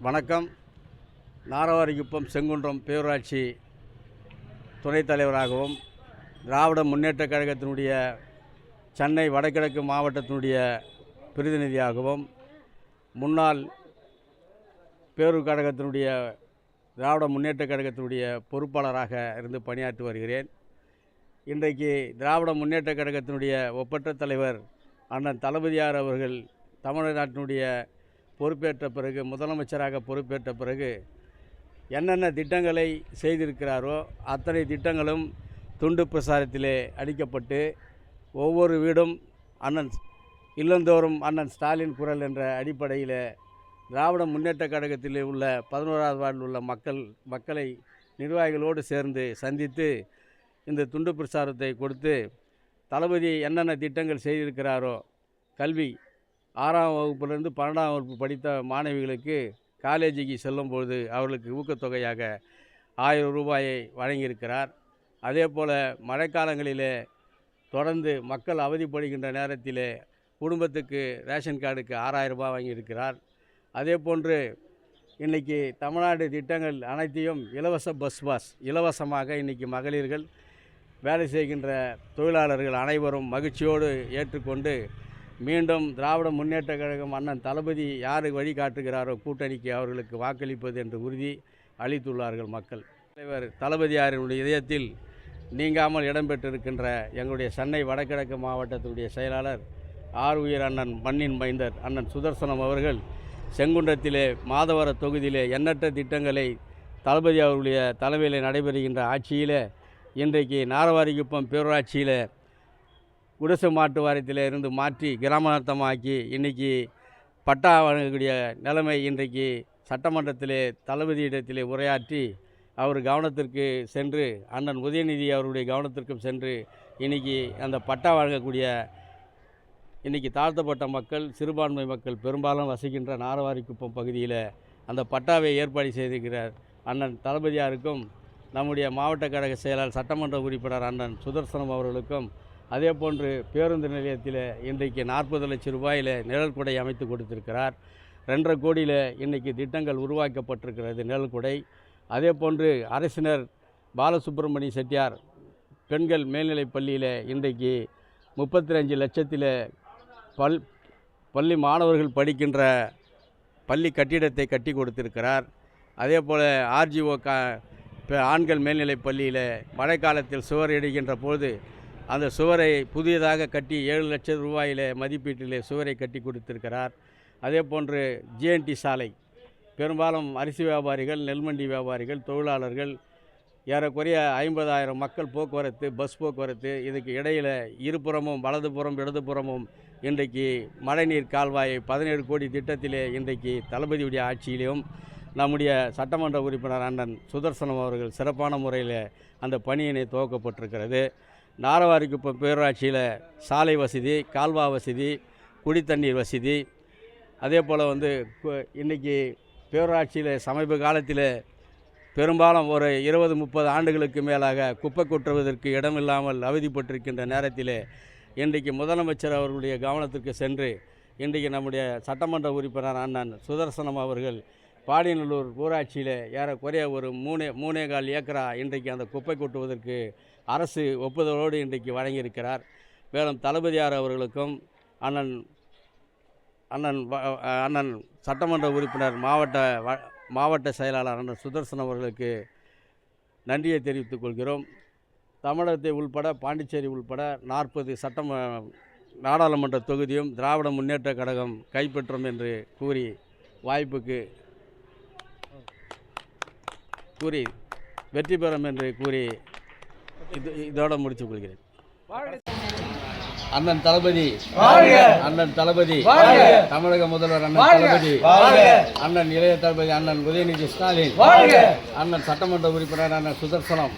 வணக்கம். நாரவாரிக்குப்பம் செங்குன்றம் பேரூராட்சி துணைத் தலைவராகவும் திராவிட முன்னேற்றக் கழகத்தினுடைய சென்னை வடகிழக்கு மாவட்டத்தினுடைய பிரதிநிதியாகவும் முன்னாள் பேரூர் கழகத்தினுடைய திராவிட முன்னேற்றக் கழகத்தினுடைய பொறுப்பாளராக இருந்து பணியாற்றி வருகிறேன். இன்றைக்கு திராவிட முன்னேற்றக் கழகத்தினுடைய ஒப்பற்ற தலைவர் அண்ணன் தளபதியார் அவர்கள் தமிழ்நாட்டினுடைய பொறுப்பேற்ற பிறகு முதலமைச்சராக பொறுப்பேற்ற பிறகு என்னென்ன திட்டங்களை செய்திருக்கிறாரோ அத்தனை திட்டங்களும் துண்டு பிரசாரத்திலே அளிக்கப்பட்டு ஒவ்வொரு வீடும் அண்ணன் இல்லந்தோறும் அண்ணன் ஸ்டாலின் குரல் என்ற அடிப்படையில் திராவிட முன்னேற்றக் கழகத்தில் உள்ள பதினோராவது வார்டில் உள்ள மக்கள் மக்களை நிர்வாகிகளோடு சேர்ந்து சந்தித்து இந்த துண்டு பிரசாரத்தை கொடுத்து தளபதி என்னென்ன திட்டங்கள் செய்திருக்கிறாரோ கல்வி ஆறாம் வகுப்புலேருந்து பன்னெண்டாம் வகுப்பு படித்த மாணவிகளுக்கு காலேஜுக்கு செல்லும்பொழுது அவர்களுக்கு ஊக்கத்தொகையாக ஆயிரம் ரூபாயை வழங்கியிருக்கிறார். அதே போல் மழைக்காலங்களிலே தொடர்ந்து மக்கள் அவதிப்படுகின்ற நேரத்திலே குடும்பத்துக்கு ரேஷன் கார்டுக்கு ஆறாயிரம் ரூபாய் வாங்கியிருக்கிறார். அதே போன்று இன்றைக்கி தமிழ்நாடு திட்டங்கள் அனைத்தையும் இலவச பஸ் பாஸ் இலவசமாக இன்றைக்கி மகளிர்கள் வேலை செய்கின்ற தொழிலாளர்கள் அனைவரும் மகிழ்ச்சியோடு ஏற்றுக்கொண்டு மீண்டும் திராவிட முன்னேற்றக் கழகம் அண்ணன் தளபதி யார் வழிகாட்டுகிறாரோ கூட்டணிக்கு அவர்களுக்கு வாக்களிப்பது என்று உறுதி அளித்துள்ளார்கள் மக்கள். தலைவர் தளபதியாரினுடைய இதயத்தில் நீங்காமல் இடம்பெற்றிருக்கின்ற எங்களுடைய சென்னை வடகிழக்கு மாவட்டத்தினுடைய செயலாளர் ஆர் உயிர் அண்ணன் மண்ணின் மைந்தர் அண்ணன் சுதர்சனம் அவர்கள் செங்குன்றத்திலே மாதவர தொகுதியிலே எண்ணற்ற திட்டங்களை தளபதி அவர்களுடைய தலைமையில் நடைபெறுகின்ற ஆட்சியிலே இன்றைக்கு நாரவாரிக்குப்பம் பேரூராட்சியில் குடிசை மாட்டு வாரியத்தில் இருந்து மாற்றி கிராமநத்தமாக்கி இன்றைக்கி பட்டா வழங்கக்கூடிய நிலைமை இன்றைக்கு சட்டமன்றத்திலே தளபதியிடத்திலே உரையாற்றி அவர் கவனத்திற்கு சென்று அண்ணன் உதயநிதி அவருடைய கவனத்திற்கும் சென்று இன்றைக்கி அந்த பட்டா வழங்கக்கூடிய இன்றைக்கி தாழ்த்தப்பட்ட மக்கள் சிறுபான்மை மக்கள் பெரும்பாலும் வசிக்கின்ற நாரவாரிக்குப்பம் பகுதியில் அந்த பட்டாவை ஏற்பாடு செய்திருக்கிறார் அண்ணன் தளபதியாருக்கும் நம்முடைய மாவட்ட கழக செயலாளர் சட்டமன்ற உறுப்பினர் அண்ணன் சுதர்சனம் அவர்களுக்கும் அதே போன்று பேருந்து நிலையத்தில் இன்றைக்கு நாற்பது லட்சம் ரூபாயில் நிழல் குடை அமைத்து கொடுத்திருக்கிறார். ரெண்டரை கோடியில் இன்றைக்கி திட்டங்கள் உருவாக்கப்பட்டிருக்கிறது நிழல் குடை. அதே போன்று அரசினர் பாலசுப்ரமணிய செட்டியார் பெண்கள் மேல்நிலைப் பள்ளியில் இன்றைக்கு முப்பத்தி அஞ்சு லட்சத்தில் பல் பள்ளி மாணவர்கள் படிக்கின்ற பள்ளி கட்டிடத்தை கட்டி கொடுத்திருக்கிறார். அதே போல் ஆர்ஜிஓ கா இப்போ ஆண்கள் மேல்நிலைப் பள்ளியில் மழைக்காலத்தில் சுவர் இடுகின்ற போது அந்த சுவரை புதியதாக கட்டி ஏழு லட்சம் ரூபாயில் மதிப்பீட்டிலே சுவரை கட்டி கொடுத்திருக்கிறார். அதே போன்று ஜிஎன்டி சாலை. பெரும்பாலும் அரிசி வியாபாரிகள் நெல்மண்டி வியாபாரிகள் தொழிலாளர்கள் ஏறக்குறைய ஐம்பதாயிரம் மக்கள் போக்குவரத்து பஸ் போக்குவரத்து இதுக்கு இடையில் இருபுறமும் வலதுபுறம் இடதுபுறமும் இன்றைக்கு மழைநீர் கால்வாயை பதினேழு கோடி திட்டத்திலே இன்றைக்கு தளபதியுடைய ஆட்சியிலும் நம்முடைய சட்டமன்ற உறுப்பினர் அண்ணன் சுதர்சனம் அவர்கள் சிறப்பான முறையில் அந்த பணியினை துவக்கப்பட்டிருக்கிறது. நாரவாரிக்குப்பம் பேரூராட்சியில் சாலை வசதி கால்வா வசதி குடித்தண்ணீர் வசதி. அதே போல் வந்து இன்றைக்கி இன்னைக்கு பேரூராட்சியில் சமீப காலத்தில் பெரும்பாலும் ஒரு இருபது முப்பது ஆண்டுகளுக்கு மேலாக குப்பை கொட்டுவதற்கு இடமில்லாமல் அவதிப்பட்டிருக்கின்ற நேரத்தில் இன்றைக்கு முதலமைச்சர் அவர்களுடைய கவனத்திற்கு சென்று இன்றைக்கு நம்முடைய சட்டமன்ற உறுப்பினர் அண்ணன் சுதர்சனம் அவர்கள் பாடியநல்லூர் ஊராட்சியில் ஏறக்குறைய ஒரு மூணே மூணே கால் ஏக்கரா இன்றைக்கு அந்த குப்பை கொட்டுவதற்கு அரசு ஒப்புதலோடு இன்றைக்கு வழங்கியிருக்கிறார். மேலும் தளபதியார் அவர்களுக்கும் அண்ணன் அண்ணன் வ- அண்ணன் சட்டமன்ற உறுப்பினர் மாவட்ட வ- மாவட்ட செயலாளர் அண்ணன் சுதர்சன் அவர்களுக்கு நன்றியை தெரிவித்துக் கொள்கிறோம். தமிழகத்தை உள்பட பாண்டிச்சேரி உள்பட நாற்பது சட்டம நாடாளுமன்ற தொகுதியும் திராவிட முன்னேற்ற கழகம் கைப்பற்றும் என்று கூறி வாய்ப்புக்கு கூறி வெற்றி பெறும் என்று கூறி இது இதோட முடித்துக் கொள்கிறேன். அண்ணன் தளபதி. அண்ணன் தளபதி. தமிழக முதல்வர் அண்ணன் தளபதி. அண்ணன் இளைய தளபதி அண்ணன் உதயநிதி ஸ்டாலின். அண்ணன் சட்டமன்ற உறுப்பினர் அண்ணன் சுதர்சனம்.